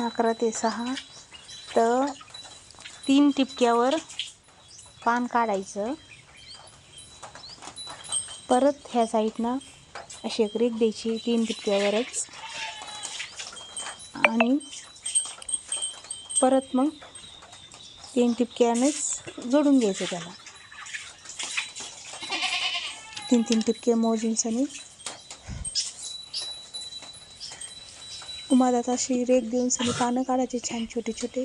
अकरा ते सहा. तर तीन टिपक्यावर पान काढायचं. परत ह्या साईडनं अशी एक द्यायची तीन टिपक्यावरच आणि परत मग तीन टिपक्यानेच जोडून घ्यायचं त्याला. तीन तीन टिपके मोजून उमादात अशी रेग देऊन सगळी पानं काढायची छान छोटे छोटे.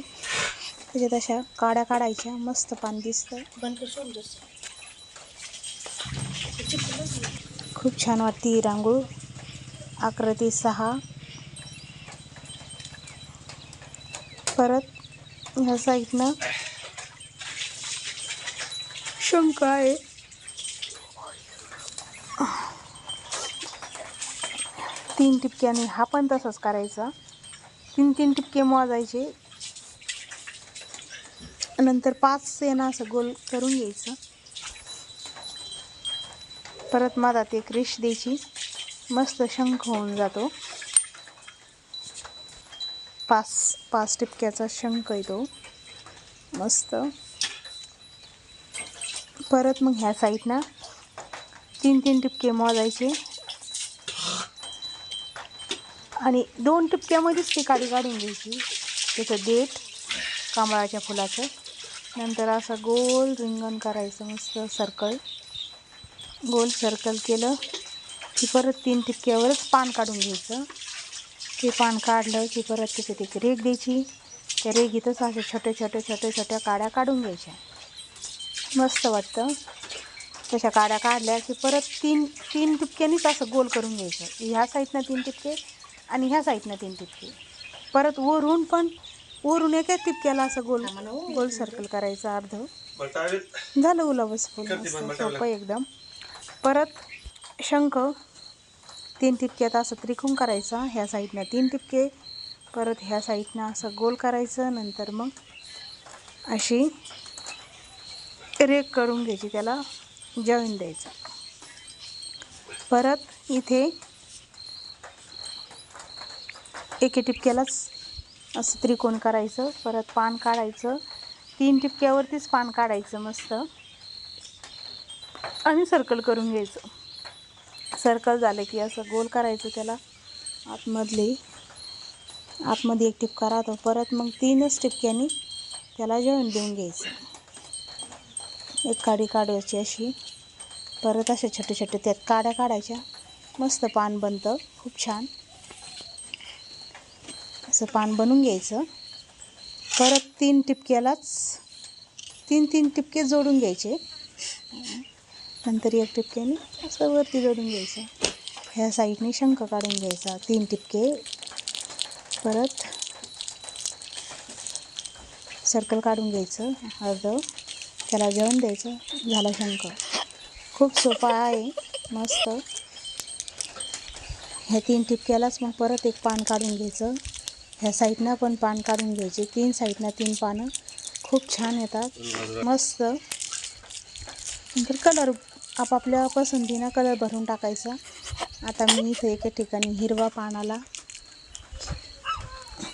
त्याच्यात अशा काड्या काढायच्या मस्त पान दिसतं. खूप छान वाटते ही रांगोळ. अकरा ते सहा. परत ह्या साईडनं शंख आहे. तीन टिपक्याने हा पण तसाच करायचा. तीन तीन टिपके मोजायचे. नंतर पाच सेना असं गोल करून घ्यायचं. परत मधात एक रेश द्यायची. मस्त शंख होऊन जातो. पाच पाच टिपक्याचा शंख येतो. मस्त. परत मग ह्या साईडनं तीन तीन टिपके मोजायचे. आणि दोन टिपक्यामध्येच ती काडी काढून घ्यायची. त्याचं देठ कमळाच्या फुलाचं. नंतर असं गोल रिंगण करायचं मस्त सर्कल. गोल सर्कल केलं की परत तीन टिपक्यावरच पान काढून घ्यायचं. ते पान काढलं की परत त्याच्यात एक रेग द्यायची. त्या रेगीतच अशा छोट्या छोट्या छोट्या छोट्या काड्या काढून घ्यायच्या. मस्त वाटतं. तशा काड्या काढल्या की परत तीन तीन टिपक्यांनीच असं गोल करून घ्यायचं. ह्या साईडनं तीन टिपके आणि ह्या साईडनं तीन टिपके. परत वरून पण वरून एका टिपक्याला असं गोल गोल सर्कल करायचं अर्ध. झालं गुलाबच फुल सोपं एकदम. परत शंख तीन टिपक्यात असं त्रिकोण करायचा. ह्या साईडनं तीन टिपके. परत ह्या साईडनं असं गोल करायचं. नंतर मग अशी रेग करून घ्यायची त्याला. जॉईन द्यायचं. परत इथे एके टिपक्यालाच असं त्रिकोण करायचं परत पान काढायचं. तीन टिपक्यावरतीच पान काढायचं मस्त. आणि सर्कल करून घ्यायचं. सर्कल झालं की असं गोल करायचं त्याला आतमधले. आतमध्ये एक टिपका राहतो. परत मग तीनच टिपक्यांनी त्याला जॉईन देऊन घ्यायचं. एक काडी काढायची अशी. परत अशा छोटे छोटे त्यात काड्या काढायच्या. मस्त पान बनतं. खूप छान. असं पान बनवून घ्यायचं. परत तीन टिपक्यालाच तीन तीन टिपके जोडून घ्यायचे. नंतर एक टिपक्याने असं वरती जोडून घ्यायचं. ह्या साईडने शंख काढून घ्यायचा. तीन टिपके परत सर्कल काढून घ्यायचं अर्ध. त्याला जेवण द्यायचं. झाला शंख. खूप सोपा आहे. मस्त. ह्या तीन टिपक्यालाच मग परत एक पान काढून घ्यायचं. ह्या साईडनं पण पान काढून घ्यायचे. तीन साईडनं तीन पानं खूप छान येतात. मस्त. नंतर कलर आपापल्या पसंतीनं कलर भरून टाकायचा. आता मी इथे एका ठिकाणी हिरवा पानाला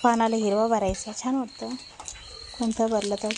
पानाला हिरवा भरायचा. छान वाटतं. कोणतं भरलं तर?